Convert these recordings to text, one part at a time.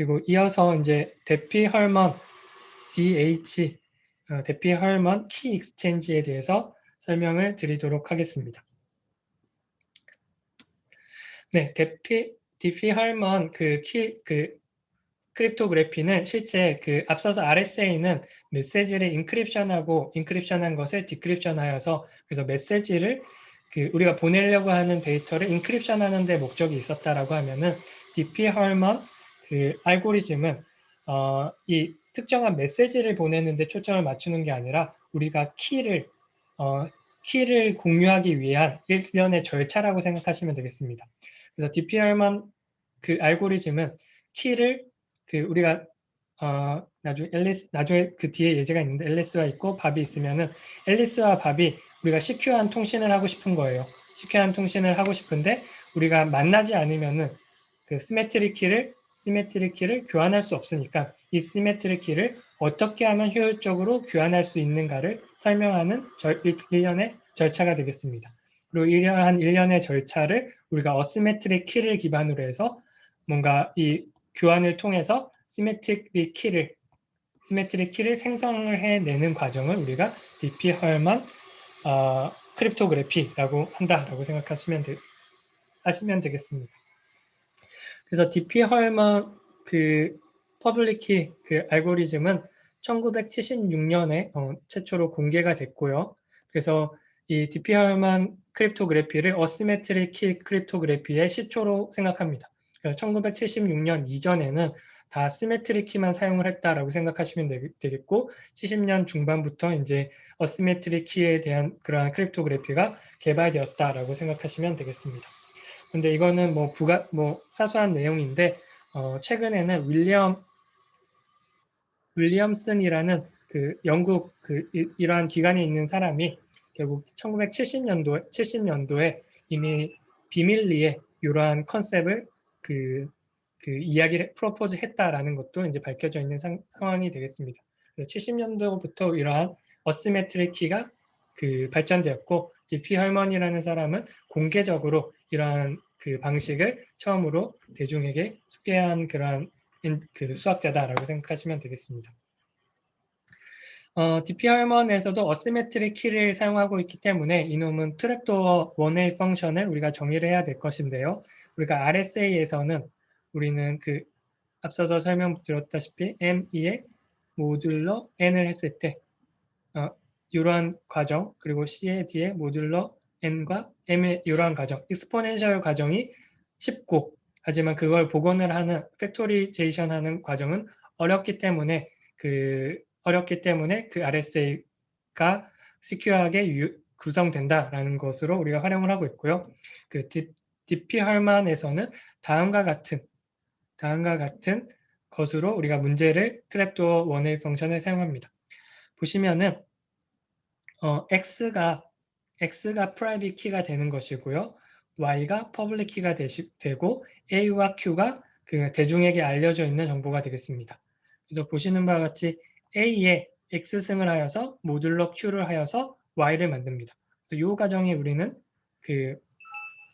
그리고 이어서 이제 대피 헐먼 DH 어, 대피 헐먼 키 익스체인지에 대해서 설명을 드리도록 하겠습니다. 네, 대피 헐먼 그키 그 크립토그래피는 실제 그 앞서서 RSA는 메시지를 인크립션하고 인크립션한 것을 디크립션하여서 그래서 메시지를 그 우리가 보내려고 하는 데이터를 인크립션하는 데 목적이 있었다라고 하면은 DP 헐먼 그 알고리즘은 어, 이 특정한 메시지를 보내는데 초점을 맞추는 게 아니라 우리가 키를 어, 키를 공유하기 위한 일련의 절차라고 생각하시면 되겠습니다. 그래서 DP 헐먼 그 알고리즘은 키를 그 우리가 어, 나중에 앨리스 나중에 그 뒤에 예제가 있는데 앨리스와 있고 밥이 있으면은 앨리스와 밥이 우리가 시큐한 통신을 하고 싶은 거예요. 시큐한 통신을 하고 싶은데 우리가 만나지 않으면은 그 시메트리 키를 시메트리 키를 교환할 수 없으니까 이 시메트리 키를 어떻게 하면 효율적으로 교환할 수 있는가를 설명하는 절, 일련의 절차가 되겠습니다. 그리고 이러한 일련의 절차를 우리가 어시메트릭 키를 기반으로 해서 뭔가 이 교환을 통해서 시메트릭 키를 시메트릭 키를 생성을 해내는 과정을 우리가 DP 헐먼 어, 크립토그래피라고 한다라고 생각하시면 되, 하시면 되겠습니다. 그래서 DP 헐먼 그 퍼블릭 키그 알고리즘은 1976년에 어, 최초로 공개가 됐고요. 그래서 이 DP 헐먼 크립토그래피를 어시메트릭 키 크립토그래피의 시초로 생각합니다. 1976년 이전에는 다 시메트릭 키만 사용을 했다라고 생각하시면 되겠고 70년 중반부터 이제 어시메트릭 키에 대한 그러한 크립토그래피가 개발되었다라고 생각하시면 되겠습니다. 근데 이거는 뭐 부가 뭐 사소한 내용인데 어 최근에는 윌리엄 윌리엄슨이라는 그 영국 그 이, 러한 기관에 있는 사람이 결국 1970년도 70년도에 이미 비밀리에 이러한 컨셉을 그, 그 이야기를 프로포즈 했다라는 것도 이제 밝혀져 있는 상, 황이 되겠습니다. 70년도부터 이러한 어시메트릭 키가 그 발전되었고 디피 헐먼이라는 사람은 공개적으로 이러한 그 방식을 처음으로 대중에게 소개한 그러한 그 수학자다라고 생각하시면 되겠습니다. 어, DP 헐먼에서도 어시메트릭 키를 사용하고 있기 때문에 이놈은 트랩도어 원웨이 펑션을 우리가 정의를 해야 될 것인데요. 우리가 RSA에서는 우리는 그 앞서서 설명드렸다시피 M2의 모듈러 n을 했을 때 어, 이러한 과정 그리고 C의 D의 모듈러 n과 m의 이러한 과정 익스포넨셜 과정이 쉽고 하지만 그걸 복원을 하는 팩토리제이션 하는 과정은 어렵기 때문에 그 어렵기 때문에 그 RSA가 시큐하게 구성된다라는 것으로 우리가 활용을 하고 있고요. 그 DP 헐만에서는 다음과 같은 다음과 같은 것으로 우리가 문제를 트랩도어 원웨이 펑션을 사용합니다. 보시면은 어, x가 x가 프라이빗 키가 되는 것이고요. y가 퍼블릭 키가 되시, 되고 a와 q가 그 대중에게 알려져 있는 정보가 되겠습니다. 그래서 보시는 바와 같이 a에 x승을 하여서 모듈러 q를 하여서 y를 만듭니다. 그래서 이 과정이 우리는 그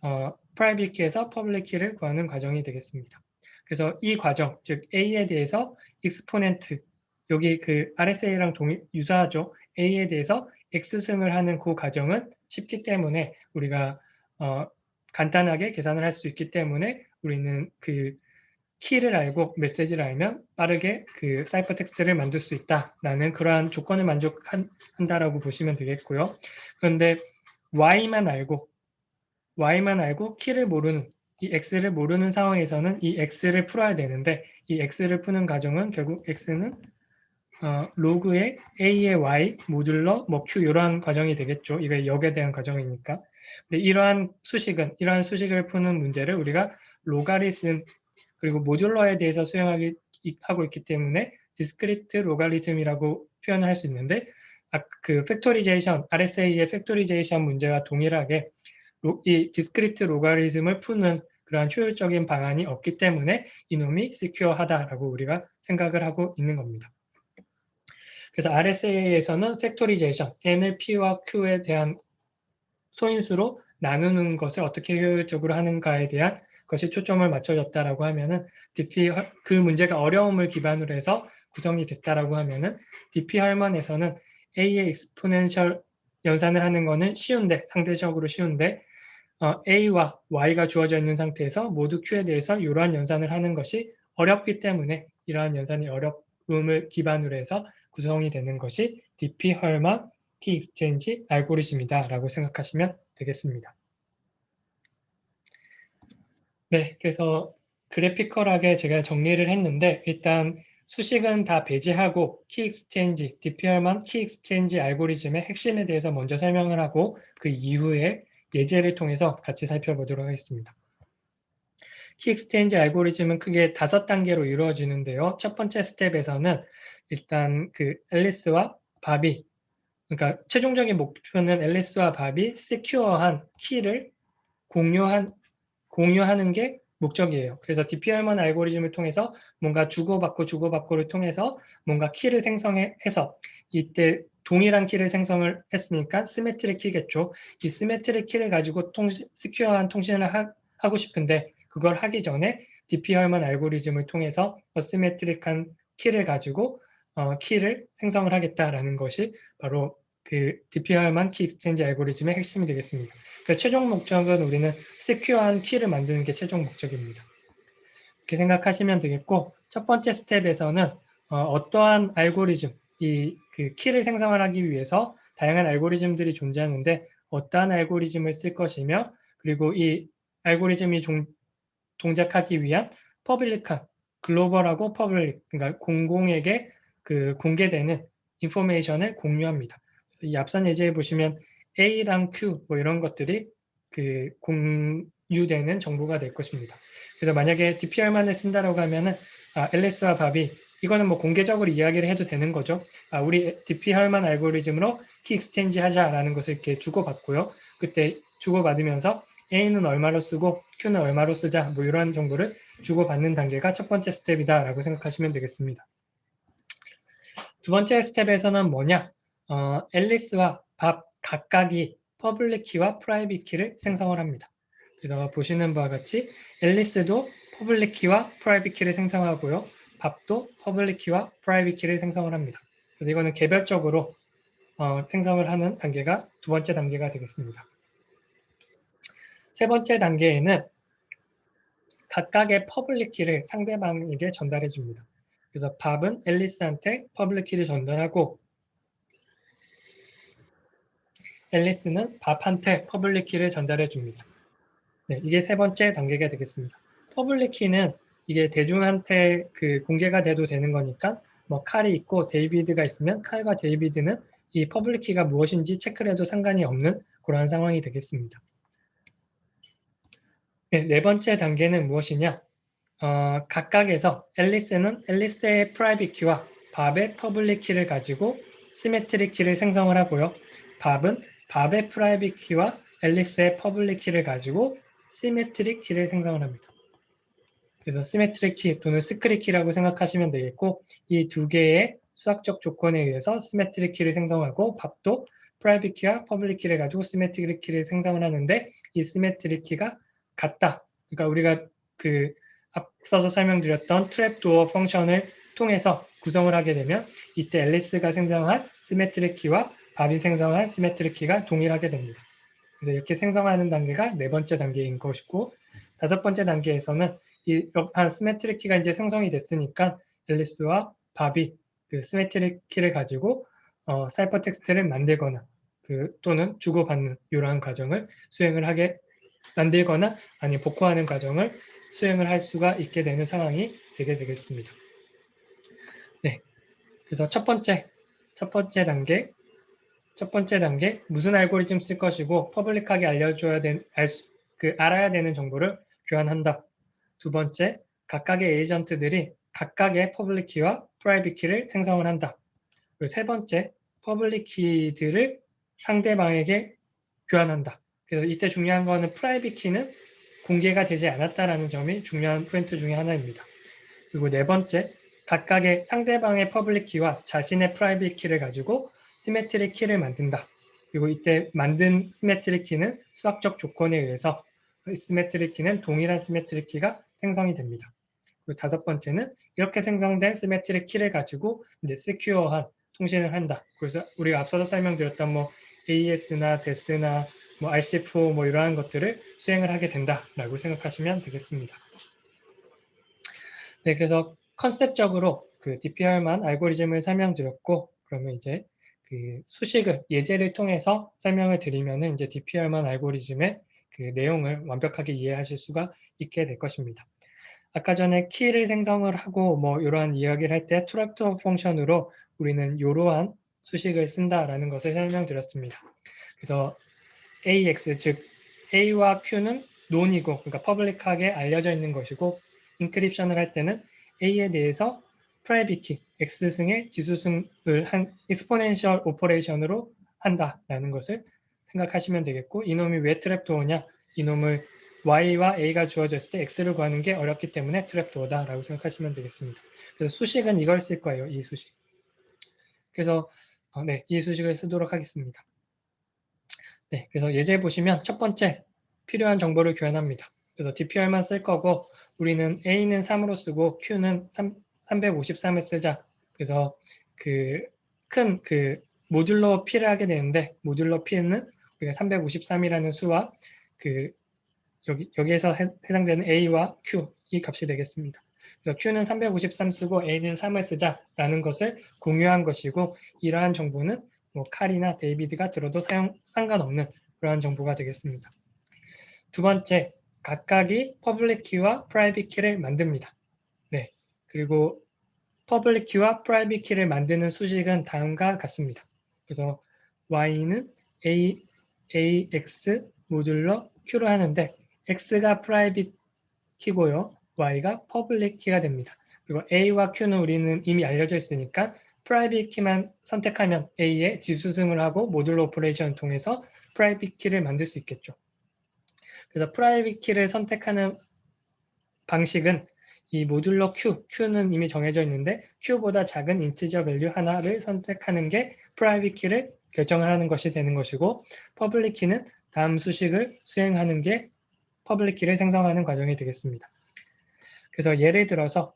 어, 프라이빗 키에서 퍼블릭 키를 구하는 과정이 되겠습니다. 그래서 이 과정, 즉 A에 대해서 익스포넨트, 여기 그 RSA랑 동일, 유사하죠. A에 대해서 X승을 하는 그 과정은 쉽기 때문에 우리가 어, 간단하게 계산을 할 수 있기 때문에 우리는 그 키를 알고 메시지를 알면 빠르게 그 사이퍼 텍스트를 만들 수 있다라는 그러한 조건을 만족한다라고 보시면 되겠고요. 그런데 Y만 알고 y만 알고 키를 모르는 이 x를 모르는 상황에서는 이 x를 풀어야 되는데 이 x를 푸는 과정은 결국 x는 어, 로그의 a의 y 모듈러 뭐 q 이러한 과정이 되겠죠. 이게 역에 대한 과정이니까. 근데 이러한 수식은 이러한 수식을 푸는 문제를 우리가 로가리즘 그리고 모듈러에 대해서 수행하기 하고 있기 때문에 디스크리트 로가리즘이라고 표현을 할 수 있는데 아, 그 팩토리제이션 RSA의 팩토리제이션 문제와 동일하게 이 디스크리트 로가리즘을 푸는 그러한 효율적인 방안이 없기 때문에 이놈이 시큐어하다라고 우리가 생각을 하고 있는 겁니다. 그래서 RSA에서는 팩토리제이션, n을 p와 q에 대한 소인수로 나누는 것을 어떻게 효율적으로 하는가에 대한 그것이 초점을 맞춰졌다라고 하면은 DP 그 문제가 어려움을 기반으로 해서 구성이 됐다라고 하면은 DP 할만에서는 A의 exponential 연산을 하는 거는 쉬운데 상대적으로 쉬운데 어, A와 Y가 주어져 있는 상태에서 모두 Q에 대해서 이러한 연산을 하는 것이 어렵기 때문에 이러한 연산이 어려움을 기반으로 해서 구성이 되는 것이 DP 헐만 T 익스체인지 알고리즘이다 라고 생각하시면 되겠습니다. 네, 그래서 그래피컬하게 제가 정리를 했는데 일단 수식은 다 배제하고 키 익스체인지, DPR만 키 익스체인지 알고리즘의 핵심에 대해서 먼저 설명을 하고 그 이후에 예제를 통해서 같이 살펴보도록 하겠습니다. 키 익스체인지 알고리즘은 크게 다섯 단계로 이루어지는데요. 첫 번째 스텝에서는 일단 그 앨리스와 바비, 그러니까 최종적인 목표는 앨리스와 바비 세큐어한 키를 공유한 공유하는 게 목적이에요. 그래서 DPR만 알고리즘을 통해서 뭔가 주고받고 주고받고를 통해서 뭔가 키를 생성해서 이때 동일한 키를 생성을 했으니까 시메트릭 키겠죠. 이 시메트릭 키를 가지고 통신, 스큐어한 통신을 하, 고 싶은데 그걸 하기 전에 DPR만 알고리즘을 통해서 어시메트릭한 키를 가지고 어, 키를 생성을 하겠다라는 것이 바로 그 DPR만 키 익스체인지 알고리즘의 핵심이 되겠습니다. 그 최종 목적은 우리는 세큐어한 키를 만드는 게 최종 목적입니다. 이렇게 생각하시면 되겠고 첫 번째 스텝에서는 어, 떠한 알고리즘, 이 그 키를 생성을 하기 위해서 다양한 알고리즘들이 존재하는데 어떠한 알고리즘을 쓸 것이며 그리고 이 알고리즘이 종, 동작하기 위한 퍼블릭한 글로벌하고 퍼블릭 그러니까 공공에게 그 공개되는 인포메이션을 공유합니다. 그래서 이 앞선 예제에 보시면 A랑 Q 뭐 이런 것들이 그 공유되는 정보가 될 것입니다. 그래서 만약에 DPR만을 쓴다라고 하면은 아, LS와 밥이 이거는 뭐 공개적으로 이야기를 해도 되는 거죠. 아, 우리 DPR만 알고리즘으로 키 익스체인지 하자라는 것을 이렇게 주고받고요. 그때 주고받으면서 A는 얼마로 쓰고 Q는 얼마로 쓰자 뭐 이런 정보를 주고받는 단계가 첫 번째 스텝이다라고 생각하시면 되겠습니다. 두 번째 스텝에서는 뭐냐? 어, 앨리스와 밥 각각이 퍼블릭 키와 프라이빗 키를 생성을 합니다. 그래서 보시는 바와 같이 앨리스도 퍼블릭 키와 프라이빗 키를 생성하고요. 밥도 퍼블릭 키와 프라이빗 키를 생성을 합니다. 그래서 이거는 개별적으로 어, 생성을 하는 단계가 두 번째 단계가 되겠습니다. 세 번째 단계에는 각각의 퍼블릭 키를 상대방에게 전달해 줍니다. 그래서 밥은 앨리스한테 퍼블릭 키를 전달하고 앨리스는 밥한테 퍼블릭 키를 전달해 줍니다. 네, 이게 세 번째 단계가 되겠습니다. 퍼블릭 키는 이게 대중한테 그 공개가 돼도 되는 거니까 뭐 칼이 있고 데이비드가 있으면 칼과 데이비드는 이 퍼블릭 키가 무엇인지 체크를 해도 상관이 없는 그러한 상황이 되겠습니다. 네, 네 번째 단계는 무엇이냐? 어, 각각에서 앨리스는 앨리스의 프라이빗 키와 밥의 퍼블릭 키를 가지고 시메트릭 키를 생성을 하고요. 밥은 밥의 프라이빗 키와 앨리스의 퍼블릭 키를 가지고 시메트릭 키를 생성을 합니다. 그래서 시메트릭 키 또는 스크릿 키라고 생각하시면 되겠고 이 두 개의 수학적 조건에 의해서 시메트릭 키를 생성하고 밥도 프라이빗 키와 퍼블릭 키를 가지고 시메트릭 키를 생성을 하는데 이 시메트릭 키가 같다. 그러니까 우리가 그 앞서서 설명드렸던 트랩도어 펑션을 통해서 구성을 하게 되면 이때 앨리스가 생성한 시메트릭 키와 밥이 생성한 시메트릭 키가 동일하게 됩니다. 그래서 이렇게 생성하는 단계가 네 번째 단계인 것이고 다섯 번째 단계에서는 이한 시메트릭 키가 이제 생성이 됐으니까 앨리스와 밥이 그 시메트릭 키를 가지고 어, 사이퍼 텍스트를 만들거나 그 또는 주고받는 이러한 과정을 수행을 하게 만들거나 아니 복구하는 과정을 수행을 할 수가 있게 되는 상황이 되게 되겠습니다. 네. 그래서 첫 번째, 첫 번째 단계, 첫 번째 단계, 무슨 알고리즘 쓸 것이고 퍼블릭하게 알려줘야 된, 알 수, 그 알아야 되는 정보를 교환한다. 두 번째, 각각의 에이전트들이 각각의 퍼블릭 키와 프라이빗 키를 생성을 한다. 그리고 세 번째, 퍼블릭 키들을 상대방에게 교환한다. 그래서 이때 중요한 거는 프라이빗 키는 공개가 되지 않았다라는 점이 중요한 포인트 중의 하나입니다. 그리고 네 번째, 각각의 상대방의 퍼블릭 키와 자신의 프라이빗 키를 가지고 시메트릭 키를 만든다. 그리고 이때 만든 시메트릭 키는 수학적 조건에 의해서 시메트릭 키는 동일한 시메트릭 키가 생성이 됩니다. 그리고 다섯 번째는 이렇게 생성된 시메트릭 키를 가지고 이제 세큐어한 통신을 한다. 그래서 우리가 앞서서 설명드렸던 뭐 AES나 DES나 뭐 RC4 뭐 이러한 것들을 수행을 하게 된다라고 생각하시면 되겠습니다. 네, 그래서 컨셉적으로 그 DPR만 알고리즘을 설명드렸고 그러면 이제 그 수식을 예제를 통해서 설명을 드리면은 이제 DPR만 알고리즘의 그 내용을 완벽하게 이해하실 수가 있게 될 것입니다. 아까 전에 키를 생성을 하고 뭐 이러한 이야기를 할 때 트랩터 펑션으로 우리는 이러한 수식을 쓴다라는 것을 설명드렸습니다. 그래서 AX 즉 A와 Q는 논이고 그러니까 퍼블릭하게 알려져 있는 것이고 인크립션을 할 때는 A에 대해서 프라이빗 키 X승의 지수승을 한 익스포넨셜 오퍼레이션으로 한다라는 것을 생각하시면 되겠고 이놈이 왜 트랩도어냐 이놈을 y와 a가 주어졌을 때 x를 구하는 게 어렵기 때문에 트랩도어다라고 생각하시면 되겠습니다. 그래서 수식은 이걸 쓸 거예요. 이 수식. 그래서 어, 네, 이 수식을 쓰도록 하겠습니다. 네, 그래서 예제 보시면 첫 번째 필요한 정보를 교환합니다. 그래서 DPR만 쓸 거고 우리는 A는 3으로 쓰고 Q는 3, 353을 쓰자. 그래서 그 큰그 그 모듈러 P를 하게 되는데 모듈러 P는 우리가 353이라는 수와 그 여기 여기에서 해, 해당되는 A와 Q 이 값이 되겠습니다. 그래서 Q는 353 쓰고 A는 3을 쓰자라는 것을 공유한 것이고 이러한 정보는 뭐 칼이나 데이비드가 들어도 사용 상관없는 그러한 정보가 되겠습니다. 두 번째, 각각이 퍼블릭 키와 프라이빗 키를 만듭니다. 네. 그리고 퍼블릭 키와 프라이빗 키를 만드는 수식은 다음과 같습니다. 그래서 y는 a ax 모듈러 q로 하는데 x가 프라이빗 키고요. y가 퍼블릭 키가 됩니다. 그리고 a와 q는 우리는 이미 알려져 있으니까 프라이빗 키만 선택하면 a에 지수승을 하고 모듈러 오퍼레이션 통해서 프라이빗 키를 만들 수 있겠죠. 그래서 프라이빗 키를 선택하는 방식은 이 모듈러 q, q는 이미 정해져 있는데 q보다 작은 인티저 밸류 하나를 선택하는 게 프라이빗 키를 결정을 하는 것이 되는 것이고 퍼블릭 키는 다음 수식을 수행하는 게 퍼블릭 키를 생성하는 과정이 되겠습니다. 그래서 예를 들어서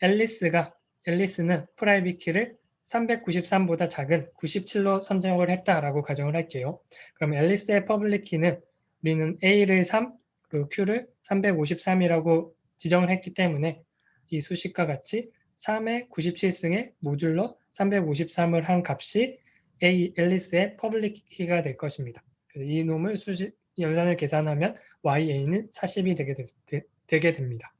앨리스가 앨리스는 프라이빗 키를 393보다 작은 97로 선정을 했다라고 가정을 할게요. 그럼 앨리스의 퍼블릭 키는 우리는 A를 3, 그리고 Q를 353이라고 지정을 했기 때문에 이 수식과 같이 3의 97승의 모듈러 353을 한 값이 A 앨리스의 퍼블릭 키가 될 것입니다. 이 놈을 수식 연산을 계산하면 YA는 40이 되게, 되, 되 게 됩니다.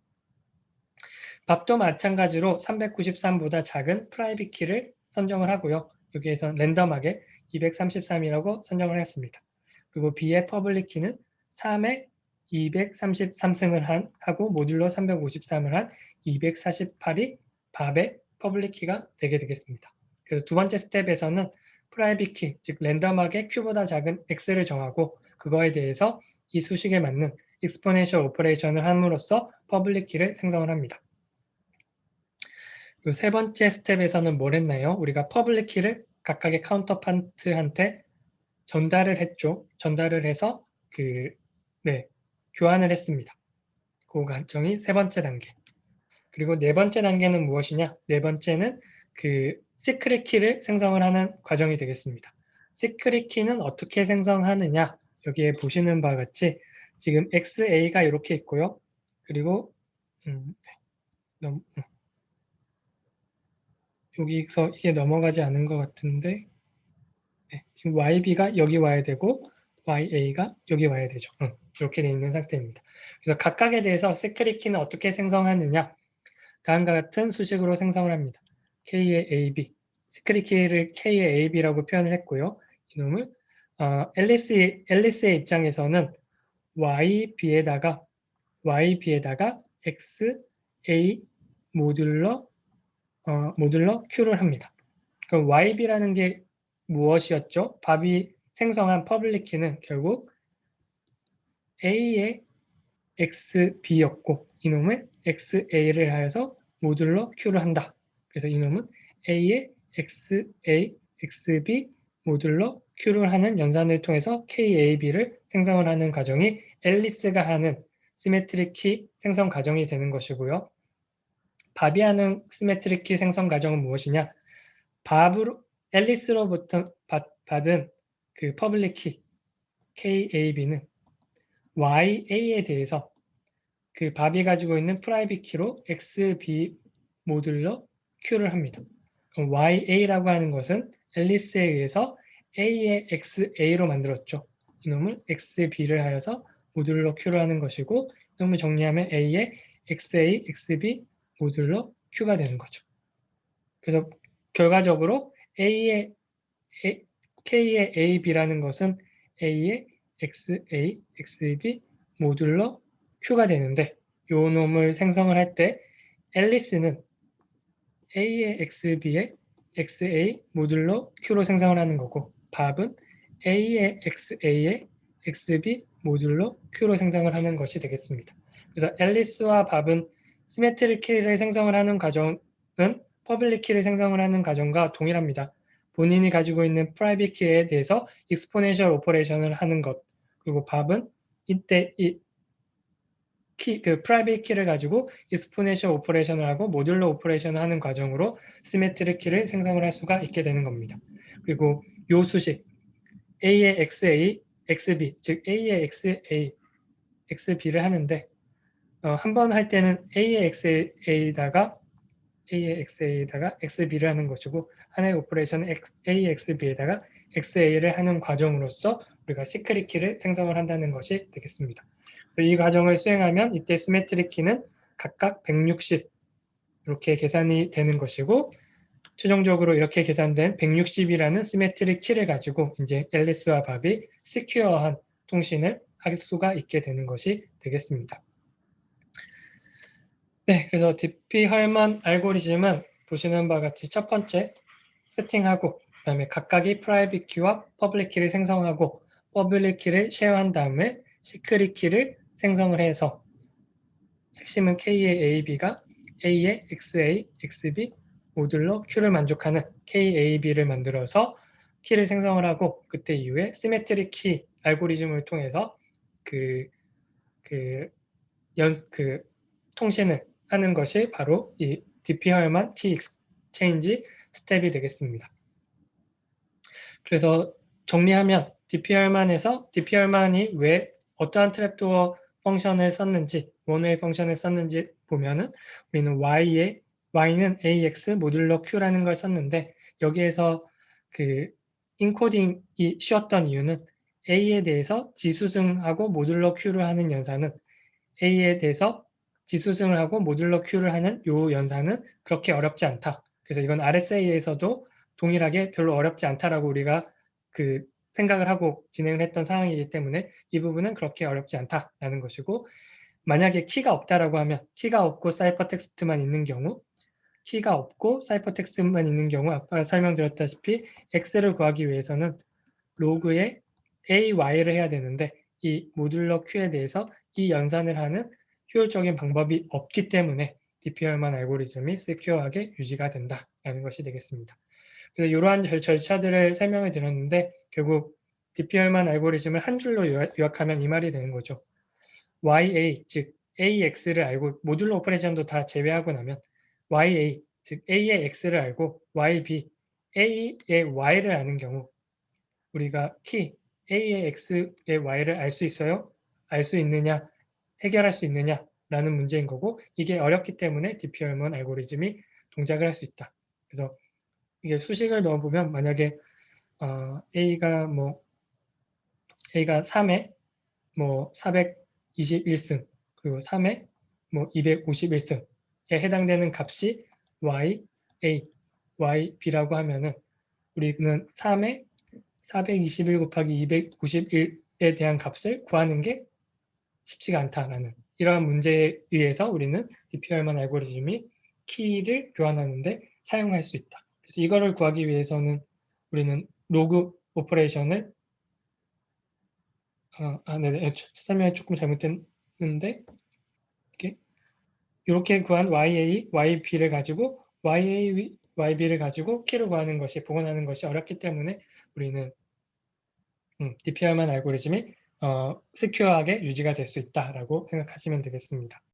밥도 마찬가지로 393보다 작은 프라이빗 키를 선정을 하고요. 여기에서 랜덤하게 233이라고 선정을 했습니다. 그리고 B의 퍼블릭 키는 3에 233승을 한 하고 모듈러 353을 한 248이 밥의 퍼블릭 키가 되게 되겠습니다. 그래서 두 번째 스텝에서는 프라이빗 키, 즉 랜덤하게 Q보다 작은 X를 정하고 그거에 대해서 이 수식에 맞는 익스포넨셜 오퍼레이션을 함으로써 퍼블릭 키를 생성을 합니다. 세 번째 스텝에서는 뭘 했나요? 우리가 퍼블릭 키를 각각의 카운터판트한테 전달을 했죠. 전달을 해서 그, 네, 교환을 했습니다. 그 과정이 세 번째 단계. 그리고 네 번째 단계는 무엇이냐? 네 번째는 그 시크릿 키를 생성을 하는 과정이 되겠습니다. 시크릿 키는 어떻게 생성하느냐? 여기에 보시는 바와 같이 지금 XA가 이렇게 있고요. 그리고 음, 네. 넘, 음. 여기서 이게 넘어가지 않은 것 같은데 네, 지금 YB가 여기 와야 되고 YA가 여기 와야 되죠. 응, 이렇게 되어 있는 상태입니다. 그래서 각각에 대해서 시크릿 키는 어떻게 생성하느냐 다음과 같은 수식으로 생성을 합니다. K의 AB, 시크릿 키를 K의 AB라고 표현을 했고요. 이놈을 어, 앨리스, 앨리스의 입장에서는 YB에다가 YB에다가 X, A 모듈러 어, 모듈러 Q를 합니다. 그럼 YB라는 게 무엇이었죠? 밥이 생성한 퍼블릭 키는 결국 A의 XB였고 이놈은 XA를 하여서 모듈러 Q를 한다. 그래서 이놈은 A의 XA, XB 모듈러 Q를 하는 연산을 통해서 KAB를 생성을 하는 과정이 앨리스가 하는 시메트릭 키 생성 과정이 되는 것이고요. 밥이 하는 시메트릭 키 생성 과정은 무엇이냐? 밥으로 앨리스로부터 받, 받은 그 퍼블릭 키 KAB는 YA에 대해서 그 밥이 가지고 있는 프라이빗 키로 XB 모듈러 Q를 합니다. YA라고 하는 것은 앨리스에 의해서 A의 XA로 만들었죠. 이놈을 XB를 하여서 모듈러 Q를 하는 것이고 이놈을 정리하면 A의 XA, XB 모듈러 Q가 되는 거죠. 그래서 결과적으로 A의 A, K의 AB라는 것은 A의 XA, XB 모듈러 Q가 되는데 이 놈을 생성을 할 때 앨리스는 A의 XB의 XA 모듈러 Q로 생성을 하는 거고 밥은 A의 XA의 XB 모듈러 Q로 생성을 하는 것이 되겠습니다. 그래서 앨리스와 밥은 시메트릭 키를 생성을 하는 과정은 퍼블릭 키를 생성을 하는 과정과 동일합니다. 본인이 가지고 있는 프라이빗 키에 대해서 익스포넨셜 오퍼레이션을 하는 것 그리고 밥은 이때 이 키, 그 프라이빗 키를 가지고 익스포넨셜 오퍼레이션을 하고 모듈러 오퍼레이션을 하는 과정으로 시메트릭 키를 생성을 할 수가 있게 되는 겁니다. 그리고 요 수식 A의 XA, XB, 즉 A의 XA, XB를 하는데 어, 한 번 할 때는 A의 XA에다가 A의 XA에다가 XB를 하는 것이고 하나의 오퍼레이션은 A, XB에다가 XA를 하는 과정으로서 우리가 시크릿 키를 생성을 한다는 것이 되겠습니다. 그래서 이 과정을 수행하면 이때 시메트릭 키는 각각 160 이렇게 계산이 되는 것이고 최종적으로 이렇게 계산된 160이라는 시메트릭 키를 가지고 이제 앨리스와 밥이 시큐어한 통신을 할 수가 있게 되는 것이 되겠습니다. 네, 그래서 DP 헐먼 알고리즘은 보시는 바와 같이 첫 번째 세팅하고 그다음에 각각의 프라이빗 키와 퍼블릭 키를 생성하고 퍼블릭 키를 쉐어한 다음에 시크릿 키를 생성을 해서 핵심은 K의 AB가 A의 XA, XB 모듈러 Q를 만족하는 KAB를 만들어서 키를 생성을 하고 그때 이후에 시메트릭 키 알고리즘을 통해서 그, 그, 연, 그 통신을 하는 것이 바로 이 DPR만 키 익스체인지 스텝이 되겠습니다. 그래서 정리하면 DPR만에서 DPR만이 왜 어떠한 트랩도어 펑션을 썼는지 원웨이 펑션을 썼는지 보면은 우리는 y에 y는 ax 모듈러 q라는 걸 썼는데 여기에서 그 인코딩이 쉬웠던 이유는 a에 대해서 지수승하고 모듈러 q를 하는 연산은 a에 대해서 지수승을 하고 모듈러 q를 하는 요 연산은 그렇게 어렵지 않다. 그래서 이건 RSA에서도 동일하게 별로 어렵지 않다라고 우리가 그 생각을 하고 진행을 했던 상황이기 때문에 이 부분은 그렇게 어렵지 않다라는 것이고 만약에 키가 없다라고 하면 키가 없고 사이퍼 텍스트만 있는 경우 키가 없고 사이퍼 텍스트만 있는 경우 아까 설명드렸다시피 x를 구하기 위해서는 로그에 ay를 해야 되는데 이 모듈러 q에 대해서 이 연산을 하는 효율적인 방법이 없기 때문에 DPR만 알고리즘이 세큐어하게 유지가 된다라는 것이 되겠습니다. 그래서 이러한 절차들을 설명을 드렸는데 결국 DPR만 알고리즘을 한 줄로 요약하면 이 말이 되는 거죠. YA, 즉 AX를 알고 모듈러 오퍼레이션도 다 제외하고 나면 YA, 즉 A의 X를 알고 YB, A의 Y를 아는 경우 우리가 키 A의 X의 Y를 알 수 있어요? 알 수 있느냐? 해결할 수 있느냐? 라는 문제인 거고 이게 어렵기 때문에 DPR만 알고리즘이 동작을 할 수 있다. 그래서 이게 수식을 넣어보면 만약에 어, A가 뭐 A가 3에 뭐 421승 그리고 3에 뭐 251승에 해당되는 값이 y, a, y, b라고 하면은 우리는 3에 421 곱하기 251에 대한 값을 구하는 게 쉽지가 않다라는 이러한 문제에 의해서 우리는 DPR만 알고리즘이 키를 교환하는데 사용할 수 있다. 그래서 이거를 구하기 위해서는 우리는 로그 오퍼레이션을 어, 아, 네네. 설명이 조금 잘못됐는데 이렇게 이렇게 구한 YA, YB를 가지고 YA, YB를 가지고 키를 구하는 것이 복원하는 것이 어렵기 때문에 우리는 음, DPR만 알고리즘이 어, 세큐어하게 유지가 될 수 있다라고 생각하시면 되겠습니다.